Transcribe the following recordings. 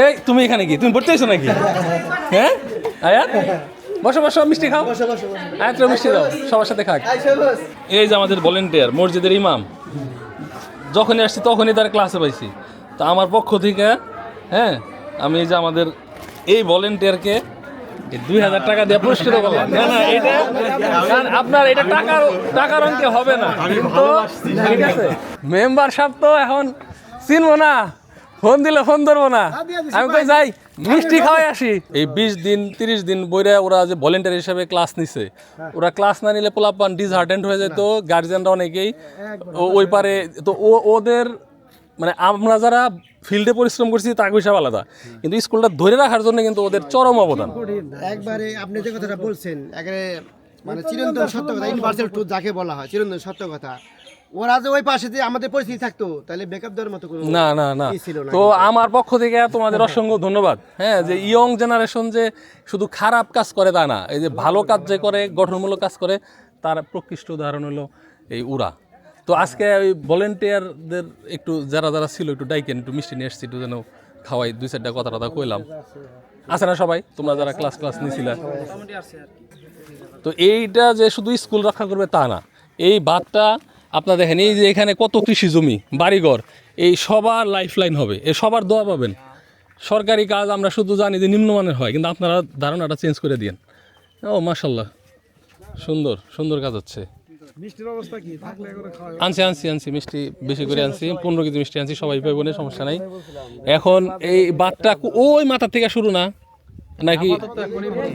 এই তুমি এখানে কি? তুমি পড়তে এসো নাকি? হ্যাঁ? আয়াত? বসো বসো মিষ্টি খাও। আয়াত মিষ্টি দাও সবার সাথে খাক। এই যে আমাদের ভলেন্টিয়ার মসজিদের ইমাম। যখনই আসছি তখনই তার ক্লাসে পাইছি। তা আমার পক্ষ থেকে হ্যাঁ আমি এই যে আমাদের এই ভলেন্টিয়ারকে দুই হাজার টাকা দিয়ে পুরস্কৃত করলাম। না না এটা আপনার এটা টাকার টাকার অঙ্কে হবে না। কিন্তু ঠিক আছে? মেম্বার সাহেব তো এখন চিনবো না। ফোন দিলে ফোন ধরবো না। আমি কই যাই মিষ্টি খাওয়াই আসি। এই বিশ দিন তিরিশ দিন বইরা ওরা যে ভলেন্টিয়ার হিসেবে ক্লাস নিছে ওরা ক্লাস না নিলে পোলাপান ডিসহার্টেন্ট হয়ে যেত গার্জিয়ানরা অনেকেই। ওই পারে তো ও ওদের মানে আমরা যারা ফিল্ডে পরিশ্রম করছি তার হিসাব আলাদা। কিন্তু স্কুলটা ধরে রাখার জন্য কিন্তু ওদের চরম অবদান। একবারে আপনি যে কথাটা বলছেন একেবারে মানে চিরন্তন সত্য কথা ইউনিভার্সাল ট্রুথ যাকে বলা হয় চিরন্তন সত্য কথা। ওরা যে ওই পাশে যে আমাদের পরিস্থিতি থাকতো তাহলে বেকআপ দেওয়ার মতো কোনো না না না। তো আমার পক্ষ থেকে তোমাদের অসংখ্য ধন্যবাদ। হ্যাঁ যে ইয়ং জেনারেশন যে শুধু খারাপ কাজ করে তা না এই যে ভালো কাজ যে করে গঠনমূলক কাজ করে তার প্রকৃষ্ট উদাহরণ হলো এই উরা তো আজকে ওই ভলেন্টিয়ারদের একটু যারা যারা ছিল একটু ডাইকেন একটু মিষ্টি নিয়ে এসছি একটু যেন খাওয়াই দুই চারটা কথা টথা কইলাম। আছে না সবাই? তোমরা যারা ক্লাস ক্লাস নিয়েছিলা তো এইটা যে শুধু স্কুল রক্ষা করবে তা না এই বাঁধটা আপনারা দেখেন এই যে এখানে কত কৃষি জমি বাড়িঘর এই সবার লাইফ লাইন হবে এই সবার দোয়া পাবেন। সরকারি কাজ আমরা শুধু জানি যে নিম্নমানের হয় কিন্তু আপনারা ধারণাটা চেঞ্জ করে দিন ও মাশাল্লাহ সুন্দর সুন্দর কাজ হচ্ছে। আনছি আনছি আনছি মিষ্টি বেশি করে আনছি পনেরো কেজি মিষ্টি আনছি সবাই পাইব না সমস্যা নাই। এখন এই বাদটা ওই মাথার থেকে শুরু না? নাকি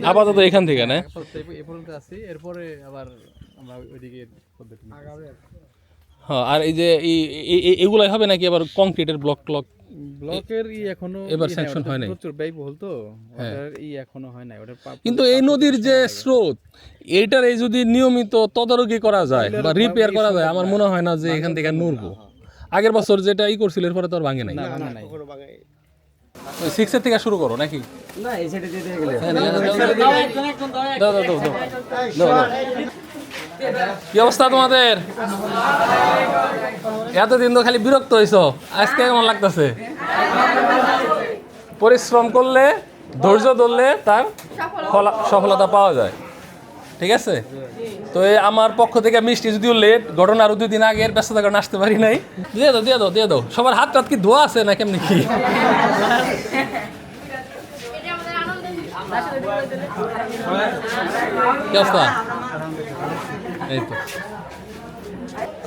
আপাতত এখান থেকে না? এ এরপরে আবার আমরা ওইদিকে পদ্ধতি হ্যাঁ আর এই যে এগুলাই হবে নাকি আবার কংক্রিটের ব্লক ক্লক ব্লকের ই এখনও এবার ওটা হয় নাই। হ্যাঁ। প্রচুর ব্যয়বহুল তো ওটার ই এখনও হয় নাই ওটার কিন্তু এই নদীর যে স্রোত এটার এই যদি নিয়মিত তদারকি করা যায় বা রিপেয়ার করা যায় আমার মনে হয় না যে এখান থেকে নড়বো। আগের বছর যেটা ই করছিল এরপরে তো আর ভাঙে নাই। না নাই। ওই সিক্সের থেকে শুরু করো নাকি? না এই সাইডে দিয়ে গেলে। হ্যাঁ, নিয়ে যাও, দাও, দাও, দাও, দাও, দাও, দাও, দাও। কি অবস্থা তোমাদের? এতদিন তো খালি বিরক্ত হইছো। আজকে কেমন লাগতেছে? পরিশ্রম করলে ধৈর্য ধরলে তার ফলা- সফলতা পাওয়া যায়। ঠিক আছে? তো আমার পক্ষ থেকে মিষ্টি যদিও লেট ঘটনা আরও দুই দিন আগে এর ব্যস্ততার কারণে আসতে পারি নাই। দিয়ে দাও দিয়ে দাও দিয়ে দাও। সবার হাত টাত কি ধোয়া আছে না কেমনি কি?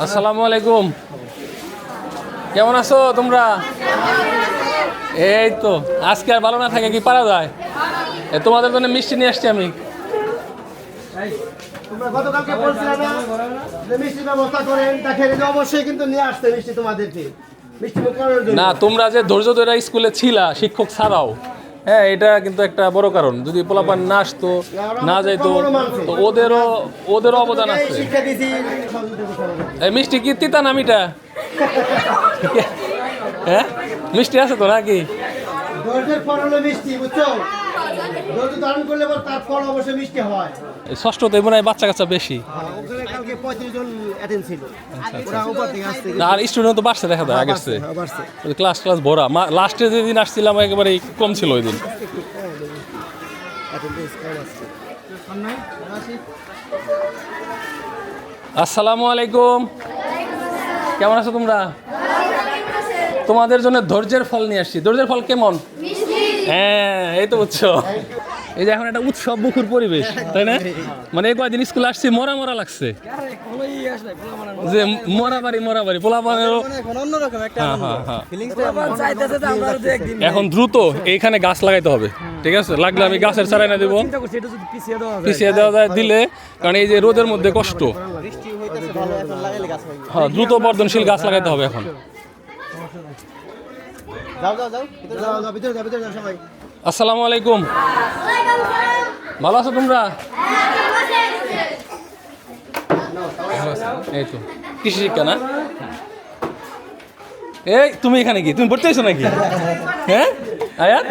আসসালামু আলাইকুম। কেমন আছো তোমরা? এই তো। আজকে আর ভালো না থাকে কি পারা যায়? তোমাদের জন্য মিষ্টি নিয়ে আসছি আমি। গতকালকে বলছিলে না যে মিষ্টির ব্যবস্থা করেন দেখেন অবশ্যই কিন্তু নিয়ে আসতে মিষ্টি তোমাদেরকে। না তোমরা যে ধৈর্য ধরে স্কুলে ছিলা শিক্ষক ছাড়াও হ্যাঁ এটা কিন্তু একটা বড় কারণ। যদি পোলাপান না আসতো না যাইতো তো ওদেরও ওদেরও অবদান আছে। মিষ্টি কি তিতা না মিঠা? হ্যাঁ? মিষ্টি আছে তো নাকি? মিষ্টি বুঝছ? ধৈর্য ধারণ করলে তার ফল অবশ্যই মিষ্টি হয়। ষষ্ঠতে মনে হয় বাচ্চা কাচ্চা বেশি। হ্যাঁ, ওখানে কালকে পঁয়ত্রিশ জন অ্যাটেন্ড ছিল। ওরা উপর থেকে আসতে না, আর স্টুডেন্ট তো বাড়ছে দেখা যায় আগের চেয়ে। ক্লাস ক্লাস ভরা লাস্টে যেদিন আসছিলাম একেবারে কম ছিল ওই দিন। অ্যাটেন্ডেন্স কম আসছে আসসালামু আলাইকুম। কেমন আছো তোমরা? তোমাদের জন্য ধৈর্যের ফল নিয়ে আসছি। ধৈর্যের ফল কেমন? হ্যাঁ এই তো বুঝছ। এই যে এখন একটা উৎসব মুখর পরিবেশ তাই না? মানে এই কয়দিন স্কুলে আসছি মরা মরা লাগছে। যে মরা বাড়ি মরা বাড়ি পোলা এখন দ্রুত এইখানে গাছ লাগাইতে হবে ঠিক আছে? লাগলে আমি গাছের চারা না দেবো। পিছিয়ে দেওয়া যায়। দিলে কারণ এই যে রোদের মধ্যে কষ্ট। হ্যাঁ দ্রুত বর্ধনশীল গাছ লাগাইতে হবে এখন। যাও যাও যাও ভিতরে যাও যাও ভিতরে যাও ভিতরে যাও সবাই। আসসালামু আলাইকুম। ভালো আছো তোমরা? এই তো। কৃষি শিক্ষা না? এই তুমি এখানে কি? তুমি পড়তে এসো নাকি? হ্যাঁ? আয়াত?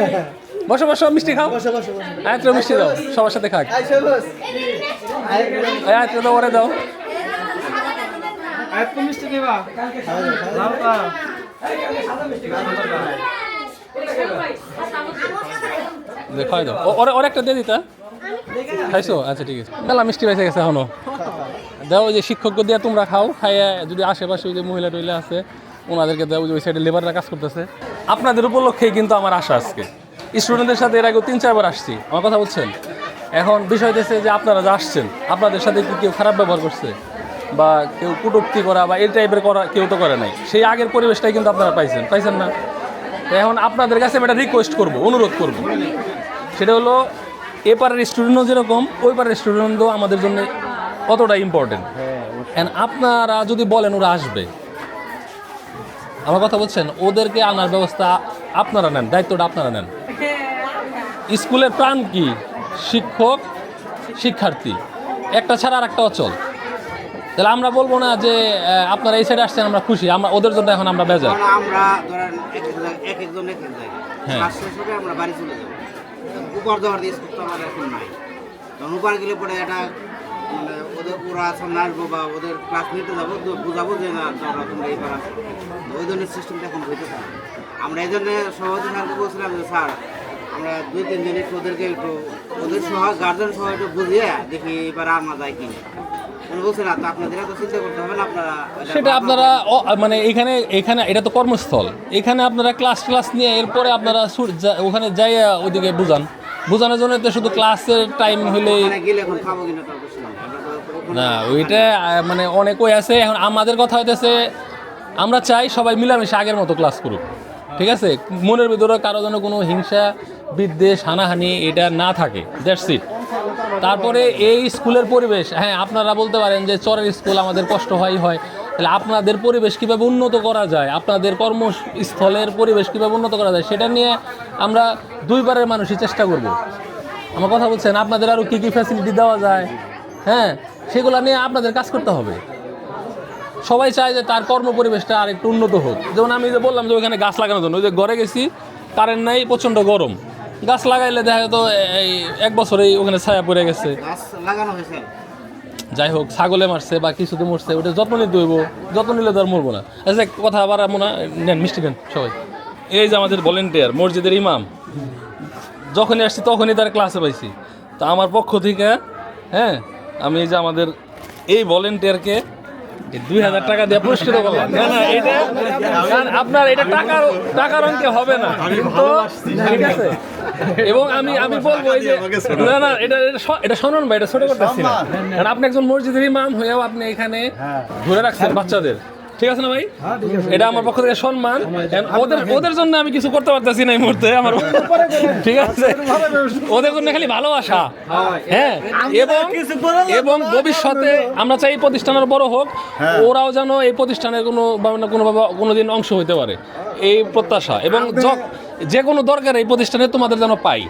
বসো বসো মিষ্টি খাও। আয়াত মিষ্টি দাও সবার সাথে খাক। আয়াত দাও ওরে দাও। এত মিষ্টি দেবা। লাউটা দাও। ওরে ওর একটা দিয়ে দিতা। খাইছো? আচ্ছা ঠিক আছে। মেলা মিষ্টি পাইছে গেছে এখনও। দাও যে শিক্ষক দিয়ে তোমরা খাও, খাইয়া যদি আশেপাশে যে মহিলা টহিলা আছে, ওনাদেরকে দাও যে ওই সাইডে লেবাররা কাজ করতেছে। আপনাদের উপলক্ষেই কিন্তু আমার আশা আজকে। স্টুডেন্টদের সাথে এর আগে তিন চারবার আসছি। আমার কথা বলছেন এখন বিষয় হচ্ছে যে আপনারা যে আসছেন, আপনাদের সাথে কি কেউ খারাপ ব্যবহার করছে? বা কেউ কুটুক্তি করা বা এই টাইপের করা কেউ তো করে নাই। সেই আগের পরিবেশটাই কিন্তু আপনারা পাইছেন পাইছেন না? এখন আপনাদের কাছে আমি একটা রিকোয়েস্ট করব, অনুরোধ করব। সেটা হলো এ পারের স্টুডেন্টও যেরকম ওই পারের স্টুডেন্টও আমাদের জন্য কতটা ইম্পর্টেন্ট অ্যান্ড আপনারা যদি বলেন ওরা আসবে আমার কথা বলছেন ওদেরকে আনার ব্যবস্থা আপনারা নেন দায়িত্বটা আপনারা নেন। স্কুলের প্রাণ কি? শিক্ষক শিক্ষার্থী। একটা ছাড়া আর একটা অচল। তাহলে আমরা বলব না যে আপনারা এই সাইডে আসছেন আমরা খুশি। আমরা ওদের জন্য এখন আমরা বেজার। আমরা ধরেন এক এক এক একজন এক এক জায়গায় হ্যাঁ। আমরা বাড়ি চলে যাব। উপর দেওয়ার দিয়ে তো আমাদের এখন নাই। তখন উপর গেলে পরে এটা মানে ওদের ওরা সামনে আসব বা ওদের ক্লাস নিতে যাব বুঝাবো যে, না, তোমরা তোমরা এইবার আসো ওই ধরনের সিস্টেমটা এখন হইতে পারে আমরা এই জন্য সভাপতি স্যারকে বলছিলাম যে, স্যার, আমরা দুই, তিন দিন একটু ওদেরকে একটু, ওদের সহ গার্জেন সহ একটু বুঝিয়ে দেখি এবার আনা যায় কিনা। সেটা আপনারা মানে এখানে এখানে এটা তো কর্মস্থল। এখানে আপনারা ক্লাস ক্লাস নিয়ে এরপরে আপনারা ওখানে যাই ওদিকে বুঝান। বোঝানোর জন্য তো শুধু ক্লাসের টাইম ওখানে- না ওইটা মানে অনেক ওই আছে। এখন আমাদের কথা হইতেছে আমরা চাই সবাই মিলামিশে আগের মতো ক্লাস করুক। ঠিক আছে? মনের ভিতরে কারও যেন কোনো হিংসা বিদ্বেষ হানাহানি এটা না থাকে। দ্যাটস ইট তারপরে এই স্কুলের পরিবেশ হ্যাঁ আপনারা বলতে পারেন যে চরের স্কুল আমাদের কষ্ট হয় হয়। তাহলে আপনাদের পরিবেশ কীভাবে উন্নত করা যায়? আপনাদের কর্মস্থলের পরিবেশ কীভাবে উন্নত করা যায়? সেটা নিয়ে আমরা দুইবারের মানুষই চেষ্টা করব। আমার কথা বলছেন আপনাদের আরও কী কী ফ্যাসিলিটি দেওয়া যায়? হ্যাঁ সেগুলো নিয়ে আপনাদের কাজ করতে হবে। সবাই চায় যে তার কর্ম পরিবেশটা আর একটু উন্নত হোক। যেমন আমি যে বললাম যে ওইখানে গাছ লাগানোর জন্য ওই যে ঘরে গেছি কারেন্ট নাই প্রচণ্ড গরম। গাছ লাগাইলে দেখা যেত এই এক বছরেই ওখানে ছায়া পড়ে গেছে। লাগানো হয়েছে। যাই হোক ছাগলে মারছে বা কিছুতে মরছে ওটা যত্ন নিতে হইব। যত্ন নিলে তো আর মরবো না। আচ্ছা কথা আবার মনে নেন মিষ্টি নেন সবাই। এই যে আমাদের ভলেন্টিয়ার মসজিদের ইমাম যখনই আসছি তখনই তার ক্লাসে পাইছি। তা আমার পক্ষ থেকে হ্যাঁ আমি এই যে আমাদের এই ভলেন্টিয়ারকে দুই হাজার টাকা দিয়ে পুরস্কৃত করলাম। না না এটা আপনার এটা টাকার টাকার অঙ্কে হবে না। কিন্তু ঠিক আছে। এবং আমি আমি বলব যে না না এটা এটা শোনুন ভাই এটা ছোট করতেছি না। কারণ আপনি একজন মসজিদের ইমাম হয়েও আপনি এখানে ঘুরে রাখছেন বাচ্চাদের। ঠিক আছে না ভাই? এটা আমার পক্ষ থেকে সম্মান। ওদের ওদের জন্য আমি কিছু করতে পারতেছি না এই মুহূর্তে আমার ঠিক আছে? ওদের জন্য খালি ভালোবাসা। হ্যাঁ। এবং এবং ভবিষ্যতে আমরা চাই এই প্রতিষ্ঠানের বড় হোক ওরাও যেন এই প্রতিষ্ঠানের কোনো বা না কোনোভাবে কোনোদিন অংশ হতে পারে। এই প্রত্যাশা। এবং য- যে কোনো দরকার এই প্রতিষ্ঠানে তোমাদের যেন পাই।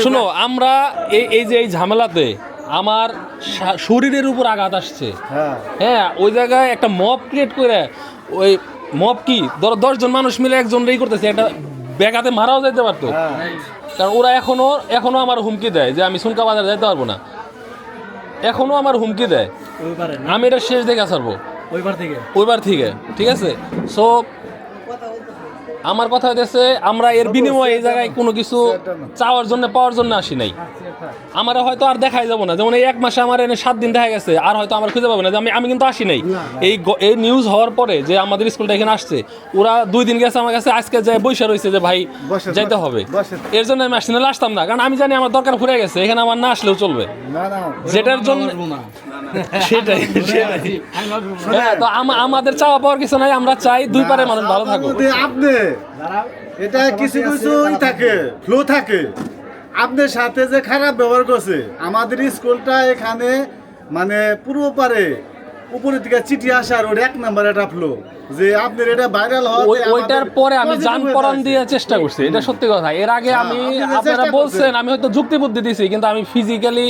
শোনো আমরা এই এই যে এই ঝামেলাতে আমার শরীরের উপর আঘাত আসছে। হ্যাঁ। ওই জায়গায় একটা মব ক্রিয়েট করে ওই মব কি? ধরো দশজন মানুষ মিলে একজন রেই করতেছে একটা ব্যাগাতে মারাও যাইতে পারতো। কারণ ওরা এখনও এখনও আমার হুমকি দেয় যে আমি সুনকা বাজার যাইতে পারব না। এখনও আমার হুমকি দেয়। আমি এটা শেষ দেখে ছাড়বো। ওইবার থেকে ওইবার থেকে ঠিক আছে? সো আমার কথা হইতেছে আমরা এর বিনিময়ে এই জায়গায় কোনো কিছু চাওয়ার জন্য পাওয়ার জন্য আসি নাই। আমার হয়তো আর দেখাই যাব না। যেমন এই এক মাসে আমার এনে সাত দিন দেখা গেছে আর হয়তো আমার খুঁজে পাবো না। যে আমি আমি কিন্তু আসি নাই। এই এই নিউজ হওয়ার পরে যে আমাদের স্কুলটা এখানে আসছে ওরা দুই দিন গেছে আমার কাছে আজকে যায় বৈশা রয়েছে যে ভাই যাইতে হবে। এর জন্য আমি আসছি নাহলে আসতাম না। কারণ আমি জানি আমার দরকার ফুরে গেছে এখানে আমার না আসলেও চলবে। না না যেটার জন্য সেটাই সেটাই। হ্যাঁ তো আমাদের চাওয়া পাওয়ার কিছু নাই আমরা চাই দুই পারে মানুষ ভালো থাকুক। আপনি এটা কিছু কিছু থাকে ফ্লো থাকে। আপনার সাথে যে খারাপ ব্যবহার করছে আমাদের স্কুলটা এখানে মানে পুরো পারে। উপরের দিকে চিঠি আসার ওর এক নাম্বার একটা ফ্লো যে আপনার এটা ভাইরাল ওই ওইটার পরে আমি পরাণ দিয়ে চেষ্টা করছি এটা সত্যি কথা। এর আগে আমি আপনারা বলছেন আমি হয়তো যুক্তি বুদ্ধি দিছি কিন্তু আমি ফিজিক্যালি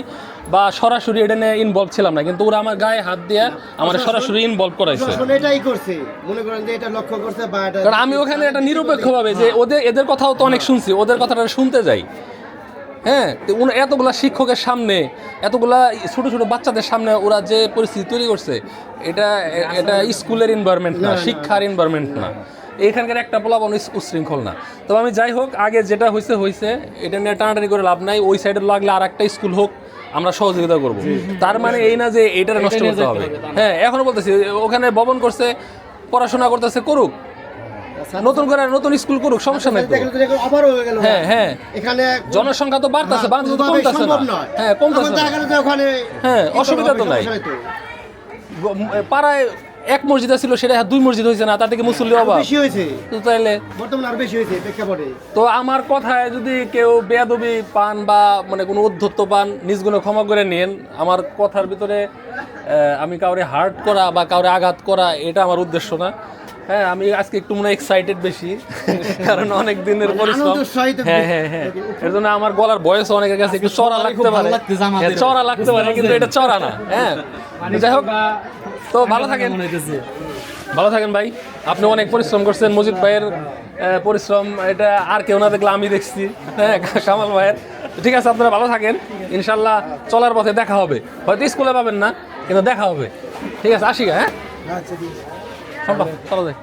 বা সরাসরি এটা নিয়ে ইনভলভ ছিলাম না কিন্তু ওরা আমার গায়ে হাত দিয়ে আমার সরাসরি ইনভলভ করাইছে। এটাই করছে মনে করেন যে এটা লক্ষ্য করছে বা এটা কারণ আমি ওখানে একটা নিরপেক্ষভাবে যে ওদের এদের কথাও তো অনেক শুনছি ওদের কথাটা শুনতে যাই। হ্যাঁ তো উনি এতগুলা শিক্ষকের সামনে এতগুলা ছোট ছোট বাচ্চাদের সামনে ওরা যে পরিস্থিতি তৈরি করছে এটা এটা স্কুলের এনভায়রনমেন্ট না শিক্ষার এনভায়রনমেন্ট না। এইখানকার একটা পোলাপন উশৃঙ্খল না তবে আমি যাই হোক আগে যেটা হয়েছে হয়েছে এটা নিয়ে টানাটানি করে লাভ নাই। ওই সাইডে লাগলে আর একটা স্কুল হোক আমরা সহযোগিতা করব। তার মানে এই না যে এইটা নষ্ট করতে হবে। হ্যাঁ এখনও বলতেছি ওখানে ভবন করছে পড়াশোনা করতেছে করুক। নতুন করে নতুন স্কুল করুক সমস্যা নাই দেখো আবারও হয়ে গেল। হ্যাঁ হ্যাঁ। এখানে জনসংখ্যা তো বাড়তেছে হ্যাঁ, তো কমতেছে না। হ্যাঁ কমতেছে হ্যাঁ, অসুবিধা তো নাই। নেই পাড়ায় এক মসজিদ ছিল সেটা দুই মসজিদ হয়েছে না তার থেকে মুসল্লি অভাব? বেশি হয়েছে। তো তাইলে বর্তমানে আরও বেশি হয়েছে প্রেক্ষাপটে। তো আমার কথায় যদি কেউ বেয়াদবি পান বা মানে কোনো উদ্ধত্ত পান নিজ গুণে ক্ষমা করে নেন আমার কথার ভিতরে আহ, আমি কাউরে হার্ট করা বা কাউরে আঘাত করা এটা আমার উদ্দেশ্য না। হ্যাঁ আমি আজকে একটু মনে এক্সাইটেড বেশি কারণ অনেক দিনের পরিশ্রম হ্যাঁ হ্যাঁ হ্যাঁ। এর জন্য আমার গলার বয়স অনেকের কাছে একটু চড়া লাগতে পারে। হ্যাঁ, চড়া লাগতে পারে কিন্তু এটা চড়া না। হ্যাঁ। যাই হোক তো ভালো থাকেন। ভালো থাকেন ভাই। আপনি অনেক পরিশ্রম করছেন মজিদ ভাইয়ের পরিশ্রম। এটা আর কেউ না দেখলে আমি দেখছি। হ্যাঁ কামাল ভাইয়ের। ঠিক আছে আপনারা ভালো থাকেন। ইনশাল্লাহ চলার পথে দেখা হবে। হয়তো স্কুলে পাবেন না কিন্তু দেখা হবে। ঠিক আছে আসি হ্যাঁ? আচ্ছা চলো চলো যাই।